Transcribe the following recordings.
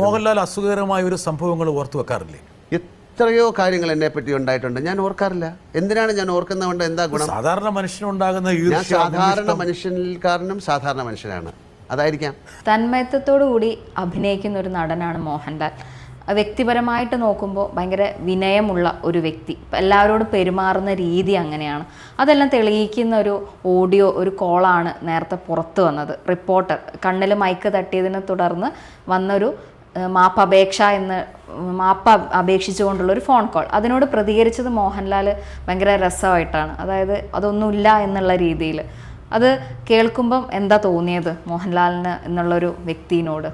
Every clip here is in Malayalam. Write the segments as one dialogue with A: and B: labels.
A: മോഹൻലാൽ അസുഖകരമായ ഒരു സംഭവങ്ങൾ ഓർത്തു വെക്കാറില്ലേ?
B: എത്രയോ കാര്യങ്ങൾ എന്നെ പറ്റി ഉണ്ടായിട്ടുണ്ട്. ഞാൻ ഓർക്കാറില്ല. എന്തിനാണ് ഞാൻ ഓർക്കുന്നതുകൊണ്ട് എന്താ ഗുണം?
A: സാധാരണ മനുഷ്യനുണ്ടാകുന്ന
B: ഞാൻ സാധാരണ
A: മനുഷ്യനിൽ
B: കാരണം സാധാരണ മനുഷ്യനാണ്. അതായിരിക്കാം.
C: തന്മയത്വത്തോടു കൂടി അഭിനയിക്കുന്ന ഒരു നടനാണ് മോഹൻലാൽ. വ്യക്തിപരമായിട്ട് നോക്കുമ്പോൾ ഭയങ്കര വിനയമുള്ള ഒരു വ്യക്തി. എല്ലാവരോടും പെരുമാറുന്ന രീതി അങ്ങനെയാണ്. അതെല്ലാം തെളിയിക്കുന്ന ഒരു ഓഡിയോ ഒരു കോളാണ് നേരത്തെ പുറത്തു വന്നത്. റിപ്പോർട്ടർ കണ്ണിൽ മൈക്ക് തട്ടിയതിനെ തുടർന്ന് വന്നൊരു ഏഹ്, മാപ്പ് അപേക്ഷ എന്ന് മാപ്പ് അപ്- അപേക്ഷിച്ചുകൊണ്ടുള്ള ഒരു ഫോൺ കോൾ. അതിനോട് പ്രതികരിച്ചത് മോഹൻലാൽ ഭയങ്കര രസമായിട്ടാണ്. അതായത് അതൊന്നുമില്ല എന്നുള്ള രീതിയിൽ അത് കേൾക്കുമ്പം എന്താ തോന്നിയത് മോഹൻലാലിന് എന്നുള്ളൊരു വ്യക്തിനോട്?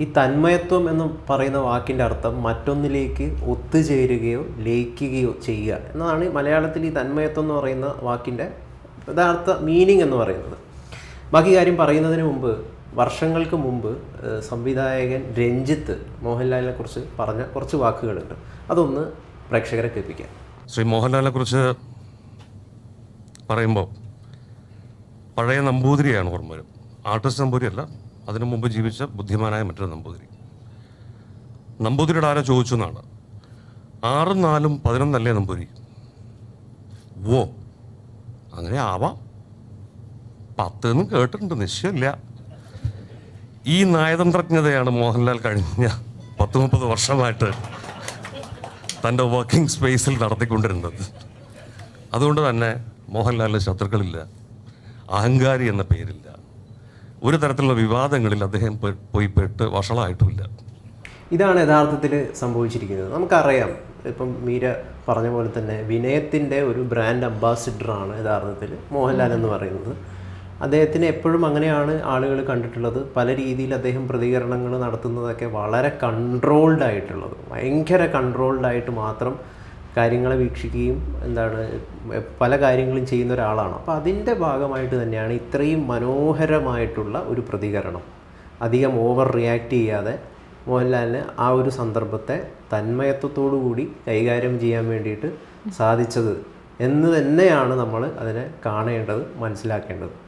D: ഈ തന്മയത്വം എന്ന് പറയുന്ന വാക്കിന്റെ അർത്ഥം മറ്റൊന്നിലേക്ക് ഒത്തുചേരുകയോ ലയിക്കുകയോ ചെയ്യുക എന്നതാണ് മലയാളത്തിൽ ഈ തന്മയത്വം എന്ന് പറയുന്ന വാക്കിന്റെ യഥാർത്ഥ മീനിങ് എന്ന് പറയുന്നത്. ബാക്കി കാര്യം പറയുന്നതിന് മുമ്പ് വർഷങ്ങൾക്ക് മുമ്പ് സംവിധായകൻ രഞ്ജിത്ത് മോഹൻലാലിനെ കുറിച്ച് പറഞ്ഞ കുറച്ച് വാക്കുകളുണ്ട്. അതൊന്ന് പ്രേക്ഷകരെ കേൾപ്പിക്കാം.
E: ശ്രീ മോഹൻലാലിനെ കുറിച്ച് പറയുമ്പോൾ പഴയ നമ്പൂതിരിയാണ് ഓർമ്മ വരും. ആർട്ടിസ്റ്റ് നമ്പൂതിരി അല്ല അതിനു മുമ്പ് ജീവിച്ച ബുദ്ധിമാനായ മറ്റൊരു നമ്പൂതിരി. നമ്പൂതിരിയുടെ ആരോ ചോദിച്ചു എന്നാണ്. ആറും നാലും പതിനൊന്നല്ലേ നമ്പൂരി ഓ അങ്ങനെ ആവാം. പത്ത് എന്നും കേട്ടിട്ടുണ്ട് നിശ്ചയമില്ല. ഈ നയതന്ത്രജ്ഞതയാണ് മോഹൻലാൽ കഴിഞ്ഞ പത്ത് മുപ്പത് വർഷമായിട്ട് തന്റെ വർക്കിംഗ് സ്പേസിൽ നടത്തിക്കൊണ്ടിരുന്നത്. അതുകൊണ്ട് തന്നെ മോഹൻലാലിന് ശത്രുക്കളില്ല അഹങ്കാരി എന്ന പേരില്ല. ഒരു തരത്തിലുള്ള വിവാദങ്ങളിൽ അദ്ദേഹം പോയി പെട്ട് വഷളായിട്ടുമില്ല.
D: ഇതാണ് യഥാർത്ഥത്തിൽ സംഭവിച്ചിരിക്കുന്നത്. നമുക്കറിയാം ഇപ്പം മീര പറഞ്ഞ പോലെ തന്നെ വിനയത്തിന്റെ ഒരു ബ്രാൻഡ് അംബാസിഡറാണ് യഥാർത്ഥത്തിൽ മോഹൻലാൽ എന്ന് പറയുന്നത്. അദ്ദേഹത്തിന് എപ്പോഴും അങ്ങനെയാണ് ആളുകൾ കണ്ടിട്ടുള്ളത്. പല രീതിയിൽ അദ്ദേഹം പ്രതികരണങ്ങൾ നടത്തുന്നതൊക്കെ വളരെ കൺട്രോൾഡ് ആയിട്ടുള്ളത്. ഭയങ്കര കൺട്രോൾഡ് ആയിട്ട് മാത്രം കാര്യങ്ങളെ വീക്ഷിക്കുകയും എന്താണ് പല കാര്യങ്ങളും ചെയ്യുന്ന ഒരാളാണ്. അപ്പോൾ അതിന്റെ ഭാഗമായിട്ട് തന്നെയാണ് ഇത്രയും മനോഹരമായിട്ടുള്ള ഒരു പ്രതികരണം. അധികം ഓവർ റിയാക്റ്റ് ചെയ്യാതെ മോഹൻലാലിന് ആ ഒരു സന്ദർഭത്തെ തന്മയത്വത്തോടു കൂടി കൈകാര്യം ചെയ്യാൻ വേണ്ടിയിട്ട് സാധിച്ചത് എന്ന് തന്നെയാണ് നമ്മൾ അതിനെ കാണേണ്ടത് മനസ്സിലാക്കേണ്ടത്.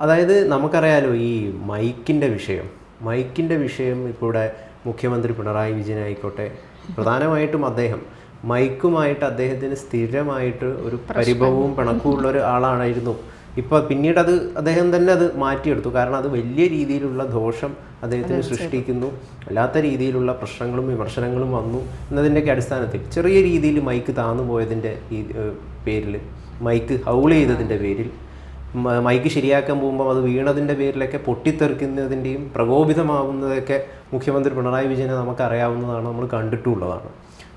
D: അതായത് നമുക്കറിയാലോ ഈ മൈക്കിന്റെ വിഷയം. മൈക്കിന്റെ വിഷയം ഇപ്പോൾ ഇവിടെ മുഖ്യമന്ത്രി പിണറായി വിജയനായിക്കോട്ടെ പ്രധാനമായിട്ടും അദ്ദേഹം. മൈക്കുമായിട്ട് അദ്ദേഹത്തിന് സ്ഥിരമായിട്ട് ഒരു പരിഭവവും പിണക്കവും ഉള്ള ഒരു ആളാണായിരുന്നു. ഇപ്പോൾ പിന്നീട് അത് അദ്ദേഹം തന്നെ അത് മാറ്റിയെടുത്തു. കാരണം അത് വലിയ രീതിയിലുള്ള ദോഷം അദ്ദേഹത്തിന് സൃഷ്ടിക്കുന്നു. അല്ലാത്ത രീതിയിലുള്ള പ്രശ്നങ്ങളും വിമർശനങ്ങളും വന്നു എന്നതിന്റെയൊക്കെ അടിസ്ഥാനത്തിൽ ചെറിയ രീതിയിൽ മൈക്ക് താന്നു പോയതിന്റെ പേരിൽ മൈക്ക് ഹൗൾ ചെയ്തതിന്റെ പേരിൽ. മൈക്ക് ശരിയാക്കാൻ പോകുമ്പോൾ അത് വീണതിന്റെ പേരിലൊക്കെ പൊട്ടിത്തെറിക്കുന്നതിന്റെയും പ്രകോപിതമാവുന്നതൊക്കെ മുഖ്യമന്ത്രി പിണറായി വിജയനെ നമുക്കറിയാവുന്നതാണ് നമ്മൾ കണ്ടിട്ടുള്ളതാണ്.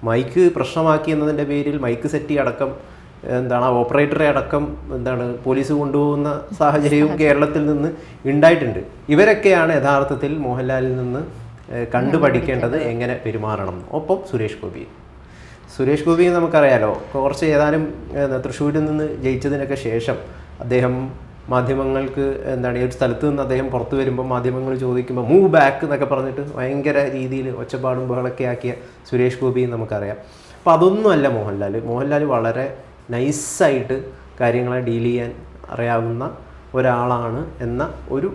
D: മൈക്ക് പ്രശ്നമാക്കി എന്നതിന്റെ പേരിൽ മൈക്ക് സെറ്റി അടക്കം എന്താണ് ഓപ്പറേറ്ററെ അടക്കം എന്താണ് പോലീസ് കൊണ്ടുപോകുന്ന സാഹചര്യവും കേരളത്തിൽ നിന്ന് ഉണ്ടായിട്ടുണ്ട്. ഇവരൊക്കെയാണ് യഥാർത്ഥത്തിൽ മോഹൻലാലിൽ നിന്ന് കണ്ടുപഠിക്കേണ്ടത് കണ്ടു പഠിക്കേണ്ടത് എങ്ങനെ പെരുമാറണം. ഒപ്പം സുരേഷ് ഗോപി. സുരേഷ് ഗോപിയെ നമുക്കറിയാലോ കുറച്ച് ഏതാനും തൃശ്ശൂരിൽ നിന്ന് ജയിച്ചതിനൊക്കെ ശേഷം അദ്ദേഹം മാധ്യമങ്ങൾക്ക് എന്താണ് ഈ ഒരു സ്ഥലത്ത് നിന്ന് അദ്ദേഹം പുറത്തു വരുമ്പോൾ മാധ്യമങ്ങൾ ചോദിക്കുമ്പോൾ മൂവ് ബാക്ക് എന്നൊക്കെ പറഞ്ഞിട്ട് ഭയങ്കര രീതിയിൽ ഒച്ചപ്പാടും ബഹളൊക്കെ ആക്കിയ സുരേഷ് ഗോപിയെ നമുക്കറിയാം. അപ്പോൾ അതൊന്നുമല്ല മോഹൻലാൽ മോഹൻലാൽ വളരെ നൈസായിട്ട് കാര്യങ്ങളെ ഡീൽ ചെയ്യാൻ അറിയാവുന്ന ഒരാളാണ് എന്ന ഒരു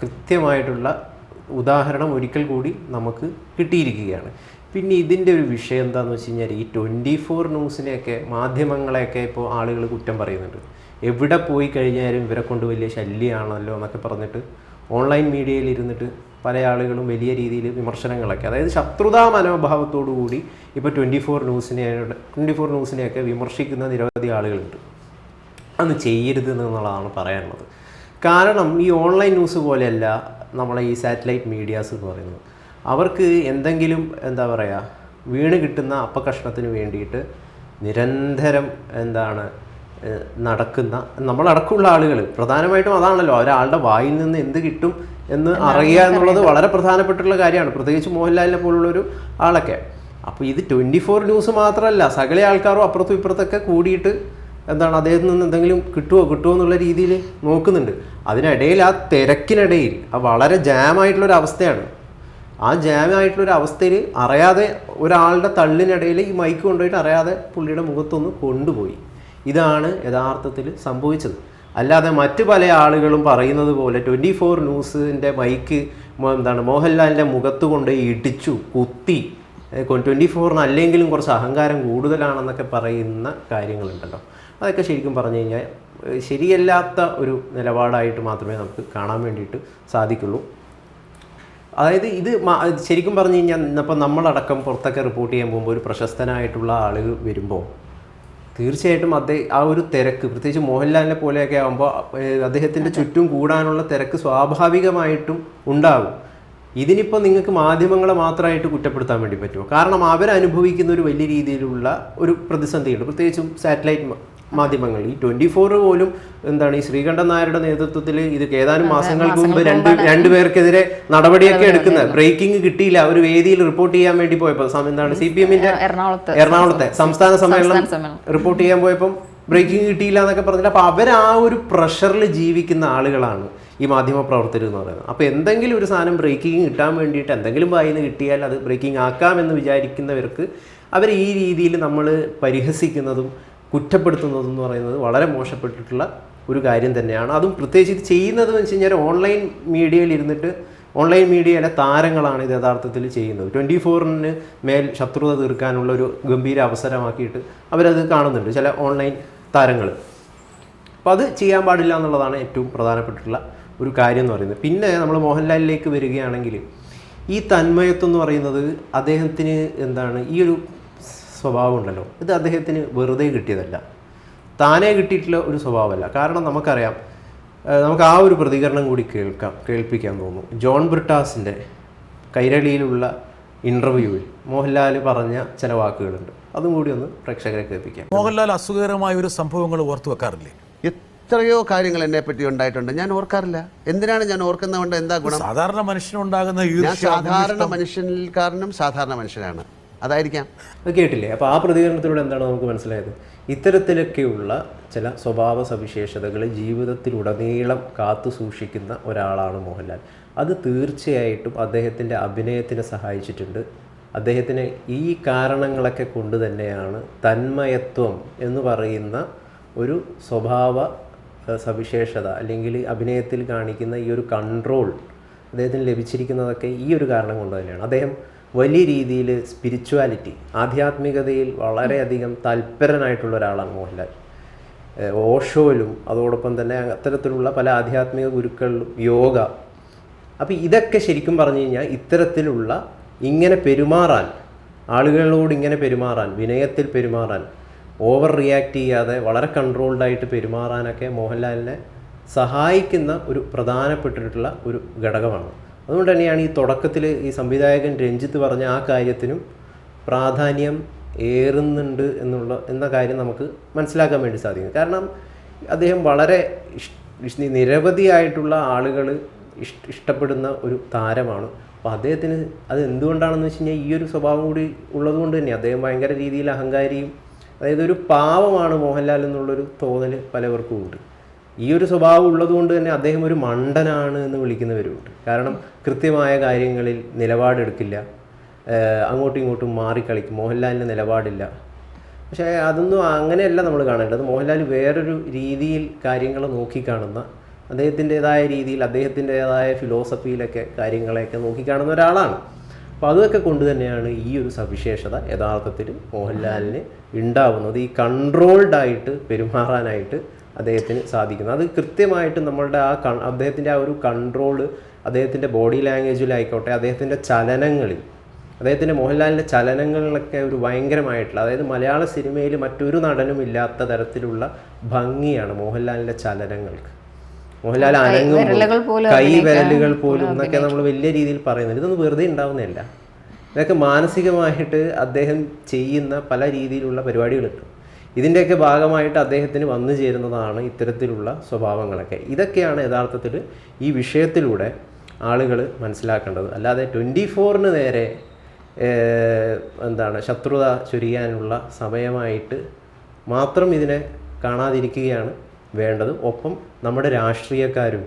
D: കൃത്യമായിട്ടുള്ള ഉദാഹരണം ഒരിക്കൽ കൂടി നമുക്ക് കിട്ടിയിരിക്കുകയാണ്. പിന്നെ ഇതിന്റെ ഒരു വിഷയം എന്താണെന്ന് വെച്ച് കഴിഞ്ഞാൽ ഈ ട്വന്റി ഫോർ ന്യൂസിനെയൊക്കെ മാധ്യമങ്ങളെയൊക്കെ ഇപ്പോൾ ആളുകൾ കുറ്റം പറയുന്നുണ്ട്. എവിടെ പോയി കഴിഞ്ഞാലും ഇവരെ കൊണ്ട് വലിയ ശല്യമാണല്ലോ എന്നൊക്കെ പറഞ്ഞിട്ട് ഓൺലൈൻ മീഡിയയിൽ ഇരുന്നിട്ട് പല ആളുകളും വലിയ രീതിയിൽ വിമർശനങ്ങളൊക്കെ അതായത് ശത്രുതാ മനോഭാവത്തോടു കൂടി ഇപ്പോൾ ട്വന്റി ഫോർ ന്യൂസിനെ ട്വന്റി ഫോർ ന്യൂസിനെയൊക്കെ വിമർശിക്കുന്ന നിരവധി ആളുകളുണ്ട്. അന്ന് ചെയ്യരുത് എന്നുള്ളതാണ് പറയാനുള്ളത്. കാരണം ഈ ഓൺലൈൻ ന്യൂസ് പോലെയല്ല നമ്മളെ ഈ സാറ്റലൈറ്റ് മീഡിയാസ് എന്ന് പറയുന്നത്. അവർക്ക് എന്തെങ്കിലും എന്താ പറയുക വീണ് കിട്ടുന്ന അപ്പകഷ്ണത്തിന് വേണ്ടിയിട്ട് നിരന്തരം എന്താണ് നടക്കുന്ന നമ്മളടക്കമുള്ള ആളുകൾ പ്രധാനമായിട്ടും അതാണല്ലോ ഒരാളുടെ വായിൽ നിന്ന് എന്ത് കിട്ടും എന്ന് അറിയുക എന്നുള്ളത് വളരെ പ്രധാനപ്പെട്ടുള്ള കാര്യമാണ്. പ്രത്യേകിച്ച് മോഹൻലാലിനെ പോലുള്ളൊരു ആളൊക്കെ. അപ്പോൾ ഇത് ട്വന്റി ഫോർ ന്യൂസ് മാത്രമല്ല സകല ആൾക്കാരും അപ്പുറത്തും ഇപ്പുറത്തൊക്കെ കൂടിയിട്ട് എന്താണ് അദ്ദേഹത്തിൽ നിന്ന് എന്തെങ്കിലും കിട്ടുമോ കിട്ടുമോ എന്നുള്ള രീതിയിൽ നോക്കുന്നുണ്ട്. അതിനിടയിൽ ആ തിരക്കിനിടയിൽ ആ വളരെ ജാമായിട്ടുള്ളൊരു അവസ്ഥയാണ്. ആ ജാമായിട്ടുള്ളൊരു അവസ്ഥയിൽ അറിയാതെ ഒരാളുടെ തള്ളിനിടയിൽ ഈ മൈക്ക് കൊണ്ടുപോയിട്ട് അറിയാതെ പുള്ളിയുടെ മുഖത്തൊന്ന് കൊണ്ടുപോയി. ഇതാണ് യഥാർത്ഥത്തിൽ സംഭവിച്ചത്. അല്ലാതെ മറ്റു പല ആളുകളും പറയുന്നത് പോലെ ട്വന്റി ഫോർ ന്യൂസിന്റെ മൈക്ക് എന്താണ് മോഹൻലാലിന്റെ മുഖത്ത് കൊണ്ട് ഇടിച്ചു കുത്തി. ട്വന്റി ഫോറിന് അല്ലെങ്കിലും കുറച്ച് അഹങ്കാരം കൂടുതലാണെന്നൊക്കെ പറയുന്ന കാര്യങ്ങളുണ്ടല്ലോ. അതൊക്കെ ശരിക്കും പറഞ്ഞു കഴിഞ്ഞാൽ ശരിയല്ലാത്ത ഒരു നിലപാടായിട്ട് മാത്രമേ നമുക്ക് കാണാൻ വേണ്ടിയിട്ട് സാധിക്കുള്ളൂ. അതായത് ഇത് ശരിക്കും പറഞ്ഞു കഴിഞ്ഞാൽ ഇന്നിപ്പോൾ നമ്മളടക്കം പുറത്തൊക്കെ റിപ്പോർട്ട് ചെയ്യാൻ പോകുമ്പോൾ ഒരു പ്രശസ്തനായിട്ടുള്ള ആളുകൾ വരുമ്പോൾ തീർച്ചയായിട്ടും അദ്ദേഹം ആ ഒരു തിരക്ക് പ്രത്യേകിച്ച് മോഹൻലാലിനെ പോലെയൊക്കെ ആകുമ്പോൾ അദ്ദേഹത്തിന്റെ ചുറ്റും കൂടാനുള്ള തിരക്ക് സ്വാഭാവികമായിട്ടും ഉണ്ടാകും. ഇതിനിപ്പോൾ നിങ്ങൾക്ക് മാധ്യമങ്ങളെ മാത്രമായിട്ട് കുറ്റപ്പെടുത്താൻ വേണ്ടി പറ്റുമോ? കാരണം അവരനുഭവിക്കുന്ന ഒരു വലിയ രീതിയിലുള്ള ഒരു പ്രതിസന്ധിയുണ്ട്. പ്രത്യേകിച്ചും സാറ്റലൈറ്റ് മാധ്യമങ്ങൾ. ഈ ട്വന്റി ഫോർ പോലും എന്താണ് ഈ ശ്രീകണ്ഠൻ നായരുടെ നേതൃത്വത്തിൽ ഇത് ഏതാനും മാസങ്ങൾക്ക് മുമ്പ് രണ്ട് രണ്ടുപേർക്കെതിരെ നടപടിയൊക്കെ എടുക്കുന്നത്. ബ്രേക്കിംഗ് കിട്ടിയില്ല. ഒരു വേദിയിൽ റിപ്പോർട്ട് ചെയ്യാൻ വേണ്ടി പോയപ്പോൾ എന്താണ് സി പി എമ്മിന്റെ
C: എറണാകുളത്തെ.
D: സംസ്ഥാന സമ്മേളനം റിപ്പോർട്ട് ചെയ്യാൻ പോയപ്പോൾ ബ്രേക്കിംഗ് കിട്ടിയില്ല എന്നൊക്കെ പറഞ്ഞില്ല അപ്പോൾ അവർ ആ ഒരു പ്രഷറിൽ ജീവിക്കുന്ന ആളുകളാണ് ഈ മാധ്യമ പ്രവർത്തകർ എന്ന് പറയുന്നത്. അപ്പോൾ എന്തെങ്കിലും ഒരു സാധനം ബ്രേക്കിംഗ് കിട്ടാൻ വേണ്ടിയിട്ട് എന്തെങ്കിലും വായിന്ന് കിട്ടിയാൽ അത് ബ്രേക്കിംഗ് ആക്കാമെന്ന് വിചാരിക്കുന്നവർക്ക് അവർ ഈ രീതിയിൽ നമ്മൾ പരിഹസിക്കുന്നതും കുറ്റപ്പെടുത്തുന്നതും എന്ന് പറയുന്നത് വളരെ മോശപ്പെട്ടിട്ടുള്ള ഒരു കാര്യം തന്നെയാണ്. അതും പ്രത്യേകിച്ച് ഇത് ചെയ്യുന്നത് വെച്ച് കഴിഞ്ഞാൽ ഓൺലൈൻ മീഡിയയിൽ ഇരുന്നിട്ട് ഓൺലൈൻ മീഡിയയിലെ താരങ്ങളാണ് ഇത് യഥാർത്ഥത്തിൽ ചെയ്യുന്നത്. ട്വന്റി ഫോറിന് മേൽ ശത്രുത തീർക്കാനുള്ള ഒരു ഗംഭീര അവസരമാക്കിയിട്ട് അവരത് കാണുന്നുണ്ട് ചില ഓൺലൈൻ താരങ്ങൾ. അപ്പോൾ അത് ചെയ്യാൻ പാടില്ല എന്നുള്ളതാണ് ഏറ്റവും പ്രധാനപ്പെട്ടിട്ടുള്ള ഒരു കാര്യം എന്ന് പറയുന്നത്. പിന്നെ നമ്മൾ മോഹൻലാലിലേക്ക് വരികയാണെങ്കിൽ ഈ തന്മയത്വം എന്ന് പറയുന്നത് അദ്ദേഹത്തിന് എന്താണ് ഈ ഒരു സ്വഭാവം ഉണ്ടല്ലോ ഇത് അദ്ദേഹത്തിന് വെറുതെ കിട്ടിയതല്ല. താനേ കിട്ടിയിട്ടുള്ള ഒരു സ്വഭാവമല്ല. കാരണം നമുക്കറിയാം നമുക്ക് ആ ഒരു പ്രതികരണം കൂടി കേൾക്കാം കേൾപ്പിക്കാൻ തോന്നുന്നു. ജോൺ ബ്രിട്ടാസിന്റെ കൈരളിയിലുള്ള ഇന്റർവ്യൂവിൽ മോഹൻലാൽ പറഞ്ഞ ചില വാക്കുകളുണ്ട്. അതും കൂടി ഒന്ന് പ്രേക്ഷകരെ കേൾപ്പിക്കാം.
A: മോഹൻലാൽ അസുഖകരമായ ഒരു സംഭവങ്ങൾ ഓർത്തു വെക്കാറില്ലേ?
B: എത്രയോ കാര്യങ്ങൾ എന്നെ പറ്റി ഉണ്ടായിട്ടുണ്ട്. ഞാൻ ഓർക്കാറില്ല. എന്തിനാണ് ഞാൻ ഓർക്കുന്നതുകൊണ്ട് എന്താ ഗുണം?
A: സാധാരണ മനുഷ്യനുണ്ടാകുന്ന
B: സാധാരണ
A: മനുഷ്യനിൽ
B: കാരണം മനുഷ്യൻകാരനും സാധാരണ മനുഷ്യനാണ്. അതായിരിക്കാം.
D: അത് കേട്ടില്ലേ? അപ്പോൾ ആ പ്രതികരണത്തിലൂടെ എന്താണ് നമുക്ക് മനസ്സിലായത്? ഇത്തരത്തിലൊക്കെയുള്ള ചില സ്വഭാവ സവിശേഷതകൾ ജീവിതത്തിലുടനീളം കാത്തു സൂക്ഷിക്കുന്ന ഒരാളാണ് മോഹൻലാൽ. അത് തീർച്ചയായിട്ടും അദ്ദേഹത്തിന്റെ അഭിനയത്തിനെ സഹായിച്ചിട്ടുണ്ട്. അദ്ദേഹത്തിന് ഈ കാരണങ്ങളൊക്കെ കൊണ്ട് തന്നെയാണ് തന്മയത്വം എന്ന് പറയുന്ന ഒരു സ്വഭാവ സവിശേഷത അല്ലെങ്കിൽ അഭിനയത്തിൽ കാണിക്കുന്ന ഈ ഒരു കൺട്രോൾ അദ്ദേഹത്തിന് ലഭിച്ചിരിക്കുന്നതൊക്കെ ഈ ഒരു കാരണം കൊണ്ട് തന്നെയാണ്. അദ്ദേഹം വലിയ രീതിയിൽ സ്പിരിച്വാലിറ്റി ആധ്യാത്മികതയിൽ വളരെയധികം തൽപരനായിട്ടുള്ള ഒരാളാണ് മോഹൻലാൽ. ഓഷോയിലും അതോടൊപ്പം തന്നെ അത്തരത്തിലുള്ള പല ആധ്യാത്മിക ഗുരുക്കളിലും യോഗ. അപ്പോൾ ഇതൊക്കെ ശരിക്കും പറഞ്ഞു കഴിഞ്ഞാൽ ഇത്തരത്തിലുള്ള ഇങ്ങനെ പെരുമാറാൻ ആളുകളോട് ഇങ്ങനെ പെരുമാറാൻ വിനയത്തിൽ പെരുമാറാൻ ഓവർ റിയാക്ട് ചെയ്യാതെ വളരെ കൺട്രോൾഡായിട്ട് പെരുമാറാനൊക്കെ മോഹൻലാലിനെ സഹായിക്കുന്ന ഒരു പ്രധാനപ്പെട്ടിട്ടുള്ള ഒരു ഘടകമാണ്. അതുകൊണ്ട് തന്നെയാണ് ഈ തുടക്കത്തിൽ ഈ സംവിധായകൻ രഞ്ജിത്ത് പറഞ്ഞ ആ കാര്യത്തിനും പ്രാധാന്യം ഏറുന്നുണ്ട് എന്നുള്ള എന്ന കാര്യം നമുക്ക് മനസ്സിലാക്കാൻ വേണ്ടി സാധിക്കും കാരണം അദ്ദേഹം വളരെ നിരവധിയായിട്ടുള്ള ആളുകൾ ഇഷ്ട ഇഷ്ടപ്പെടുന്ന ഒരു താരമാണ്. അപ്പോൾ അദ്ദേഹത്തിന് അത് എന്തുകൊണ്ടാണെന്ന് വെച്ച് കഴിഞ്ഞാൽ ഈ ഒരു സ്വഭാവം കൂടി ഉള്ളതുകൊണ്ട് തന്നെ അദ്ദേഹം ഭയങ്കര രീതിയിൽ അഹങ്കാരിയും അതായത് ഒരു പാവമാണ് മോഹൻലാൽ എന്നുള്ളൊരു തോന്നൽ പലവർക്കും ഉണ്ട്. ഈ ഒരു സ്വഭാവം ഉള്ളതുകൊണ്ട് തന്നെ അദ്ദേഹം ഒരു മണ്ടനാണ് എന്ന് വിളിക്കുന്നവരുമുണ്ട് കാരണം കൃത്യമായ കാര്യങ്ങളിൽ നിലപാടെടുക്കില്ല. അങ്ങോട്ടും ഇങ്ങോട്ടും മാറിക്കളിക്കും. മോഹൻലാലിന്റെ നിലപാടില്ല. പക്ഷേ അതൊന്നും അങ്ങനെയല്ല നമ്മൾ കാണേണ്ടത്. മോഹൻലാൽ വേറൊരു രീതിയിൽ കാര്യങ്ങൾ നോക്കിക്കാണുന്ന അദ്ദേഹത്തിന്റെതായ രീതിയിൽ അദ്ദേഹത്തിന്റെതായ ഫിലോസഫിയിലൊക്കെ കാര്യങ്ങളെയൊക്കെ നോക്കിക്കാണുന്ന ഒരാളാണ്. അപ്പോൾ അതൊക്കെ കൊണ്ട് തന്നെയാണ് ഈ ഒരു സവിശേഷത യഥാർത്ഥത്തിൽ മോഹൻലാലിന് ഉണ്ടാവുന്നത്. ഈ കൺട്രോൾഡായിട്ട് പെരുമാറാനായിട്ട് അദ്ദേഹത്തിന് സാധിക്കുന്നത് അത് കൃത്യമായിട്ട് നമ്മളുടെ ആ കൺ അദ്ദേഹത്തിന്റെ ആ ഒരു കൺട്രോൾ അദ്ദേഹത്തിന്റെ ബോഡി ലാംഗ്വേജിലായിക്കോട്ടെ അദ്ദേഹത്തിന്റെ ചലനങ്ങളിൽ അദ്ദേഹത്തിന്റെ മോഹൻലാലിന്റെ ചലനങ്ങളിലൊക്കെ ഒരു ഭയങ്കരമായിട്ടുള്ള അതായത് മലയാള സിനിമയിൽ മറ്റൊരു നടനും ഇല്ലാത്ത തരത്തിലുള്ള ഭംഗിയാണ് മോഹൻലാലിന്റെ ചലനങ്ങൾക്ക്. മോഹൻലാൽ അനങ്ങുമ്പോൾ കൈ വിരലുകൾ പോലും എന്നൊക്കെ നമ്മൾ വലിയ രീതിയിൽ പറയുന്നുണ്ട് ഇതൊന്നും വെറുതെ ഉണ്ടാവുന്നില്ല ഇതൊക്കെ മാനസികമായിട്ട് അദ്ദേഹം ചെയ്യുന്ന പല രീതിയിലുള്ള പരിപാടികളുണ്ട്. ഇതിന്റെയൊക്കെ ഭാഗമായിട്ട് അദ്ദേഹത്തിന് വന്നു ചേരുന്നതാണ് ഇത്തരത്തിലുള്ള സ്വഭാവങ്ങളൊക്കെ. ഇതൊക്കെയാണ് യഥാർത്ഥത്തിൽ ഈ വിഷയത്തിലൂടെ ആളുകൾ മനസ്സിലാക്കേണ്ടത്. അല്ലാതെ ട്വന്റി ഫോറിന് നേരെ എന്താണ് ശത്രുത ചൊരിയാനുള്ള സമയമായിട്ട് മാത്രം ഇതിനെ കാണാതിരിക്കുകയാണ് വേണ്ടത്. ഒപ്പം നമ്മുടെ രാഷ്ട്രീയക്കാരും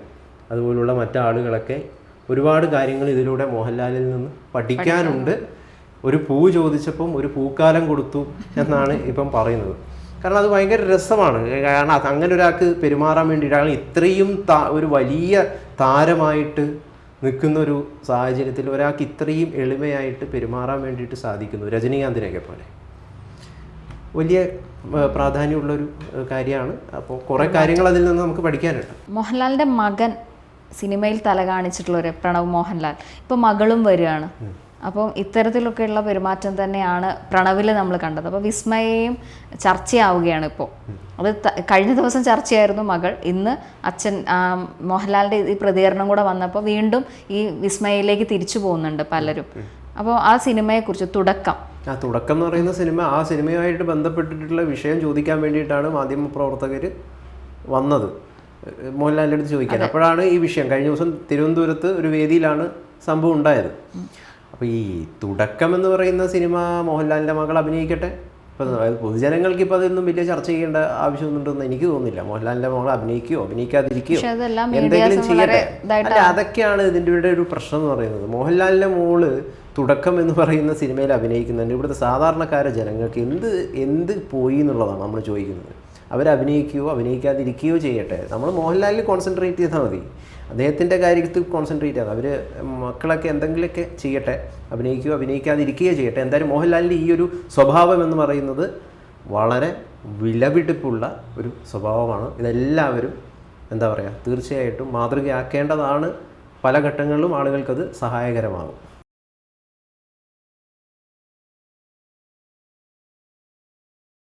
D: അതുപോലുള്ള മറ്റാളുകളൊക്കെ ഒരുപാട് കാര്യങ്ങൾ ഇതിലൂടെ മോഹൻലാലിൽ നിന്ന് പഠിക്കാനുണ്ട്. ഒരു പൂ ചോദിച്ചപ്പം ഒരു പൂക്കാലം കൊടുത്തു എന്നാണ് ഇപ്പം പറയുന്നത്. കാരണം അത് ഭയങ്കര രസമാണ്. കാരണം അത് അങ്ങനെ ഒരാൾക്ക് പെരുമാറാൻ വേണ്ടിയിട്ടാണ് ഇത്രയും താ ഒരു വലിയ താരമായിട്ട് നിൽക്കുന്ന ഒരു സാഹചര്യത്തിൽ ഒരാൾക്ക് ഇത്രയും എളിമയായിട്ട് പെരുമാറാൻ വേണ്ടിയിട്ട് സാധിക്കുന്നു. രജനീകാന്തിനെയൊക്കെ പോലെ. വലിയ പ്രാധാന്യമുള്ള പ്രാധാന്യമുള്ളൊരു കാര്യമാണ്. അപ്പോൾ കുറേ കാര്യങ്ങൾ അതിൽ നിന്ന് നമുക്ക് പഠിക്കാനുണ്ട്.
C: മോഹൻലാലിന്റെ മകൻ സിനിമയിൽ തല കാണിച്ചിട്ടുള്ള ഒരു പ്രണവ് മോഹൻലാൽ. ഇപ്പോൾ മകളും വരികയാണ്. അപ്പം ഇത്തരത്തിലൊക്കെയുള്ള പെരുമാറ്റം തന്നെയാണ് പ്രണവിൽ നമ്മൾ കണ്ടത്. അപ്പോൾ വിസ്മയയും ചർച്ചയാവുകയാണ് ഇപ്പോൾ അത് കഴിഞ്ഞ ദിവസം ചർച്ചയായിരുന്നു മകൾ. ഇന്ന് അച്ഛൻ മോഹൻലാലിന്റെ മോഹൻലാലിന്റെ ഈ പ്രതികരണം കൂടെ വന്നപ്പോൾ വീണ്ടും ഈ വിസ്മയയിലേക്ക് തിരിച്ചു പോകുന്നുണ്ട് പലരും. അപ്പോൾ ആ സിനിമയെക്കുറിച്ച് തുടക്കം.
D: ആ തുടക്കം എന്ന് പറയുന്ന സിനിമ ആ സിനിമയുമായിട്ട് ബന്ധപ്പെട്ടിട്ടുള്ള വിഷയം ചോദിക്കാൻ വേണ്ടിയിട്ടാണ് മാധ്യമ പ്രവർത്തകർ വന്നത്. മോഹൻലാലിന്റെ അടുത്ത് ചോദിക്കാൻ. അപ്പോഴാണ് ഈ വിഷയം. കഴിഞ്ഞ ദിവസം തിരുവനന്തപുരത്ത് ഒരു വേദിയിലാണ് സംഭവം ഉണ്ടായത്. അപ്പോൾ ഈ തുടക്കം എന്ന് പറയുന്ന സിനിമ മോഹൻലാലിന്റെ മകൾ അഭിനയിക്കട്ടെ? ഇപ്പം അതായത് പൊതുജനങ്ങൾക്ക് ഇപ്പോൾ അതൊന്നും വലിയ ചർച്ച ചെയ്യേണ്ട ആവശ്യമൊന്നുണ്ടെന്ന് എനിക്ക് തോന്നുന്നില്ല. മോഹൻലാലിന്റെ മകൾ അഭിനയിക്കുകയോ അഭിനയിക്കാതിരിക്കുകയോ എന്തെങ്കിലും ചെയ്യട്ടെ. അല്ല അതൊക്കെയാണ് ഇതിന്റെ ഇവിടെ ഒരു പ്രശ്നം എന്ന് പറയുന്നത്. മോഹൻലാലിന്റെ മോൾ തുടക്കം എന്ന് പറയുന്ന സിനിമയിൽ അഭിനയിക്കുന്നുണ്ട്. ഇവിടുത്തെ സാധാരണക്കാര ജനങ്ങൾക്ക് എന്ത് എന്ത് പോയി എന്നുള്ളതാണ് നമ്മൾ ചോദിക്കുന്നത്. അവർ അഭിനയിക്കുകയോ അഭിനയിക്കാതിരിക്കുകയോ ചെയ്യട്ടെ. നമ്മൾ മോഹൻലാലിൽ കോൺസെൻട്രേറ്റ് ചെയ്താൽ മതി. അദ്ദേഹത്തിന്റെ കാര്യത്തിൽ കോൺസെൻട്രേറ്റ് ചെയ്താൽ അവർ മക്കളൊക്കെ എന്തെങ്കിലുമൊക്കെ ചെയ്യട്ടെ അഭിനയിക്കുകയോ അഭിനയിക്കാതിരിക്കുകയോ ചെയ്യട്ടെ. എന്തായാലും മോഹൻലാലിന്റെ ഈ ഒരു സ്വഭാവം എന്ന് പറയുന്നത് വളരെ വിലപിടിപ്പുള്ള ഒരു സ്വഭാവമാണ്. ഇതെല്ലാവരും എന്താ പറയുക തീർച്ചയായിട്ടും മാതൃകയാക്കേണ്ടതാണ്. പല ഘട്ടങ്ങളിലും ആളുകൾക്കത് സഹായകരമാകും.